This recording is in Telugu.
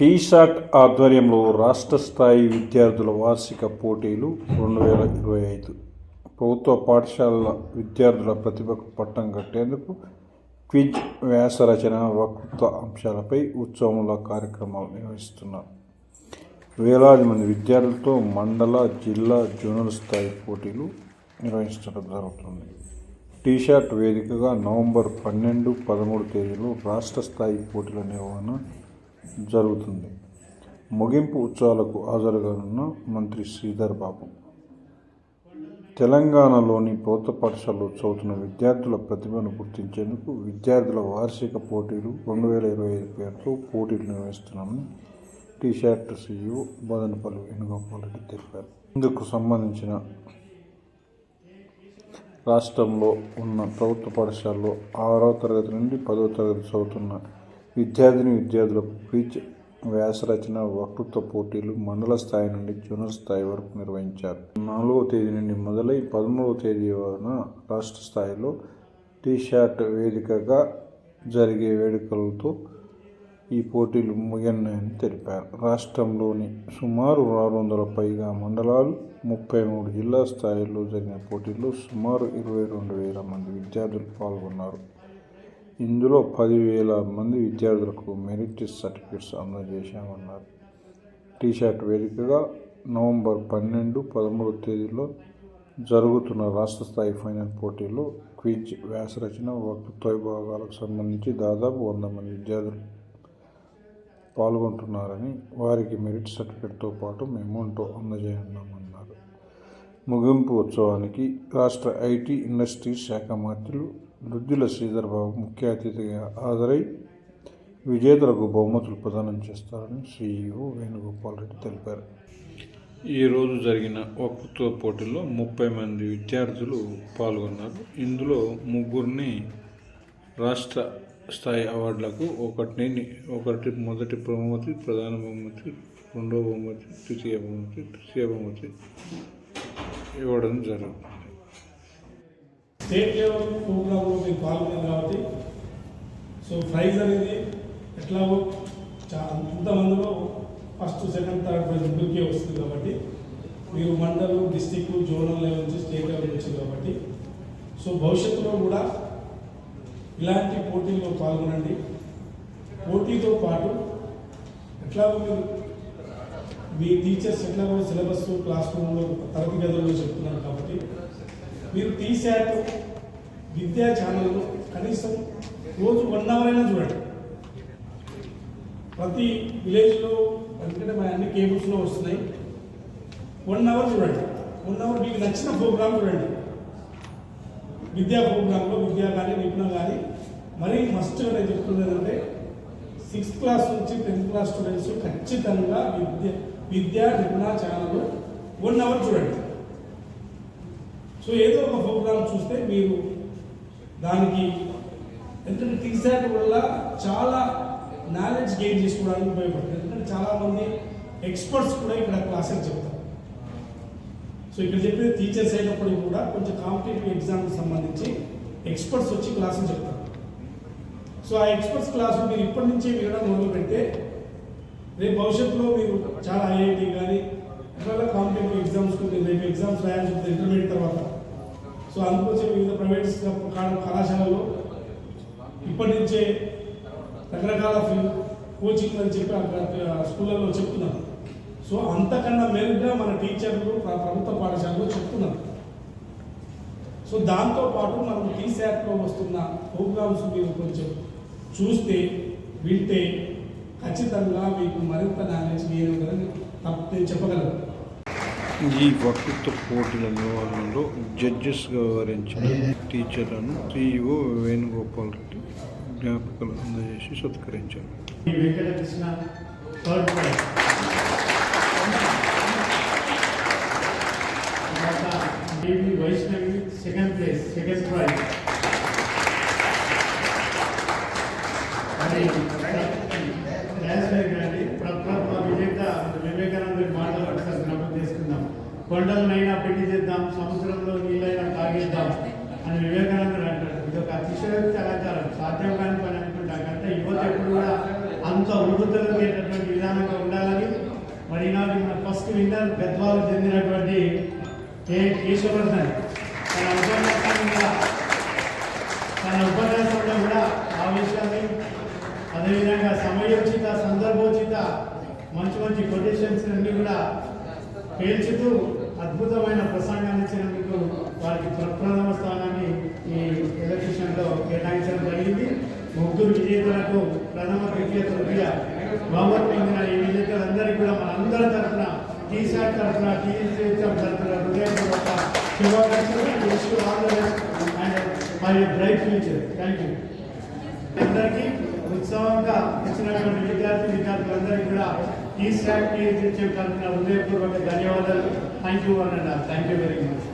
టీషాట్ ఆధ్వర్యంలో రాష్ట్ర స్థాయి విద్యార్థుల వార్షిక పోటీలు రెండు వేల ఇరవై ఐదు. ప్రభుత్వ పాఠశాలల విద్యార్థుల ప్రతిభకు పట్టం కట్టేందుకు క్విజ్ వ్యాసరచన వక్తృత్వ అంశాలపై ఉత్సవముల కార్యక్రమాలు నిర్వహిస్తున్నారు. వేలాది మంది విద్యార్థులతో మండల జిల్లా జోనల్ స్థాయి పోటీలు నిర్వహించడం జరుగుతుంది. టీషర్ట్ వేదికగా నవంబర్ పన్నెండు పదమూడు తేదీలో రాష్ట్ర స్థాయి పోటీల నిర్వహణ జరుగుతుంది. ముగింపు ఉత్సవాలకు హాజరుగానున్న మంత్రి శ్రీధర్ బాబు. తెలంగాణలోని ప్రభుత్వ పాఠశాలలో చదువుతున్న విద్యార్థుల ప్రతిభను గుర్తించేందుకు విద్యార్థుల వార్షిక పోటీలు రెండు వేల ఇరవై ఐదు పేరుతో పోటీలు నిర్వహిస్తున్నామని T shirt CEO Badanapalli Venugopal Reddy తెలిపారు. ఇందుకు సంబంధించిన రాష్ట్రంలో ఉన్న ప్రభుత్వ పాఠశాలలో ఆరవ తరగతి నుండి పదవ తరగతి చదువుతున్న విద్యార్థిని విద్యార్థులకు క్విజ్ వ్యాసరచన వక్తృత్వ పోటీలు మండల స్థాయి నుండి జూనియర్ స్థాయి వరకు నిర్వహించారు. నాలుగవ తేదీ నుండి మొదలై పదమూడవ తేదీ వరకు రాష్ట్ర స్థాయిలో టీషర్ట్ వేదికగా జరిగే వేడుకలతో ఈ పోటీలు ముగియన్నాయని తెలిపారు. రాష్ట్రంలోని సుమారు ఆరు వందల పైగా మండలాలు ముప్పై మూడు జిల్లా స్థాయిలో జరిగిన పోటీల్లో సుమారు ఇరవై రెండు వేల మంది విద్యార్థులు పాల్గొన్నారు. ఇందులో పదివేల మంది విద్యార్థులకు మెరిట్ సర్టిఫికెట్స్ అందజేశామన్నారు టీషర్ట్ వేదికగా నవంబర్ పన్నెండు పదమూడు తేదీలో జరుగుతున్న రాష్ట్ర స్థాయి ఫైనల్ పోటీలో క్విజ్ వ్యాసరచన వక్తృత్వ విభాగాలకు సంబంధించి దాదాపు వంద మంది విద్యార్థులు పాల్గొంటున్నారని వారికి మెరిట్ సర్టిఫికేట్తో పాటు మెమోంటో అందజేయన్నాము ముగింపు ఉత్సవానికి రాష్ట్ర ఐటీ ఇండస్ట్రీస్ శాఖ మంత్రులు వృద్ధుల శ్రీధర్బాబు ముఖ్య అతిథిగా హాజరై విజేతలకు బహుమతులు ప్రదానం చేస్తారని సీఈఓ వేణుగోపాల్ రెడ్డి తెలిపారు. ఈరోజు జరిగిన వక్తృత్వ పోటీలో ముప్పై మంది విద్యార్థులు పాల్గొన్నారు. ఇందులో ముగ్గురిని రాష్ట్ర స్థాయి అవార్డులకు ఒకటిని ఒకటి మొదటి బహుమతి ప్రధాన బహుమతి రెండవ బహుమతి తృతీయ బహుమతి తృతీయ బహుమతి ఇవ్వడం జరుగుతుంది స్టేట్ లెవెల్ ప్రోగ్రాంలో మీరు పాల్గొన్నారు కాబట్టి. సో ప్రైజ్ అనేది ఎట్లాగో అంతమందిలో ఫస్ట్ సెకండ్ థర్డ్ ప్రైజ్ ముగ్గురికే వస్తుంది కాబట్టి. మీరు మండల్ డిస్టిక్ జోనల్ లెవెల్ నుంచి స్టేట్ లెవెల్ నుంచి కాబట్టి. సో భవిష్యత్తులో కూడా ఇలాంటి పోటీల్లో పాల్గొనండి. పోటీతో పాటు ఎట్లాగో మీరు మీ టీచర్స్ ఎట్లాగో సిలబస్ క్లాస్ రూమ్లో తరగతి గదుల్లో చెప్తున్నారు కాబట్టి మీరు టీశాట్ విద్యా ఛానల్లో కనీసం రోజు వన్ అవర్ అయినా చూడండి. ప్రతి విలేజ్లో ఎందుకంటే మా అన్ని కేబుల్స్లో వస్తున్నాయి. వన్ అవర్ చూడండి. వన్ అవర్ మీకు నచ్చిన ప్రోగ్రామ్ చూడండి. విద్యా ప్రోగ్రాంలో విద్యా కానీ నిపుణం కానీ మరీ మస్ట్గా నేను చెప్తున్నది ఏంటంటే సిక్స్త్ క్లాస్ నుంచి టెన్త్ క్లాస్ స్టూడెంట్స్ ఖచ్చితంగా Vidya Vidya Nipuna channel one hour చూడండి. సో ఏదో ఒక ప్రోగ్రామ్ చూస్తే మీరు దానికి ఎందుకంటే టీసాట్ వల్ల చాలా నాలెడ్జ్ గెయిన్ చేసుకోవడానికి ఉపయోగపడుతుంది. ఎందుకంటే చాలామంది ఎక్స్పర్ట్స్ కూడా ఇక్కడ క్లాసెస్ చెప్తారు. సో ఇక్కడ చెప్పిన టీచర్స్ అయినప్పటికీ కూడా కొంచెం కాంపిటేటివ్ ఎగ్జామ్కి సంబంధించి ఎక్స్పర్ట్స్ వచ్చి క్లాసులు చెప్తారు. సో ఆ ఎక్స్పర్ట్స్ క్లాసు మీరు ఇప్పటి నుంచే వినడం మొదలు పెడితే రేపు భవిష్యత్తులో మీరు చాలా ఐఐటి కానీ ఇట్లా కాంపిటేటివ్ ఎగ్జామ్స్ మీరు రేపు ఎగ్జామ్స్ రాయాల్సి ఉంటుంది ఇంటర్మీడియట్ తర్వాత. సో అందుకోసం వివిధ ప్రైవేట్ కళాశాలలో ఇప్పటి నుంచే రకరకాల కోచింగ్ అని చెప్పి అక్కడ స్కూళ్ళల్లో చెప్తున్నారు సో అంతకన్నా మెరుగ్గా మన టీచర్లు ప్రభుత్వ పాఠశాలలో చెప్తున్నారు. సో దాంతో పాటు మనం టీశాట్లో వస్తున్న ప్రోగ్రామ్స్ మీరు కొంచెం చూస్తే వింటే ఖచ్చితంగా మీకు మరింత నాలెడ్జ్ అవుతుందని తప్ప- నేను చెప్పగలను. ఈ వక్తృత్వ పోటీల నిర్వహణలో జడ్జెస్గా వ్యవహరించిన టీచర్లను వేణుగోపాల్ రెడ్డి జ్ఞాపికలు అందజేసి సత్కరించారు. ఈ వెంకటకృష్ణ థర్డ్ ప్రైజ్. తర్వాత Devi Vaishnavi second place second prize. కొండలనైనా పెళ్ళి చేద్దాం సముద్రంలో నీళ్ళైనా తాగేద్దాం అని వివేకానందుడు అంటాడు. ఇది ఒక అతిశయోక్తి అలంకారం. సాధ్యం కాని పని అనుకుంటాం. అంటే యువత ఎప్పుడు కూడా అంత ఉన్న ఫస్ట్ వింటర్ పెద్దవాళ్ళు చెందినటువంటి కే కేశవర్ధన్. తన ఉపన్యాసం తన ఉపన్యాసంలో కూడా ఆ విషయాన్ని అదేవిధంగా సమయోచిత సందర్భోచిత మంచి మంచి కొటేషన్స్ అన్ని కూడా పేల్చుతూ అద్భుతమైన ప్రసంగాన్ని ఇచ్చినందుకు వారికి ప్రప్రథమ స్థానాన్ని ఈ ఎలక్ట్రిషన్లో కేటాయించడం జరిగింది. ముగ్గురు విజేతలకు ప్రథమ ద్వితీయ తృతీయ బహుమతి పొందిన ఈ విజేతలందరికీ కూడా మనందరి తరఫున టీ షర్ట్ తరఫున టీ తరఫున హృదయపూర్వక శుభాకాంక్షలు. All the best and my bright future. Thank you అందరికీ ఉత్సాహంగా ఇచ్చినటువంటి విద్యార్థి సభ్యులందరికీ కూడా ఈ స్టాక్ తీర్చడానికి నా హృదయపూర్వక ధన్యవాదాలు. థ్యాంక్ యూ అని అన్నారు థ్యాంక్ యూ వెరీ మచ్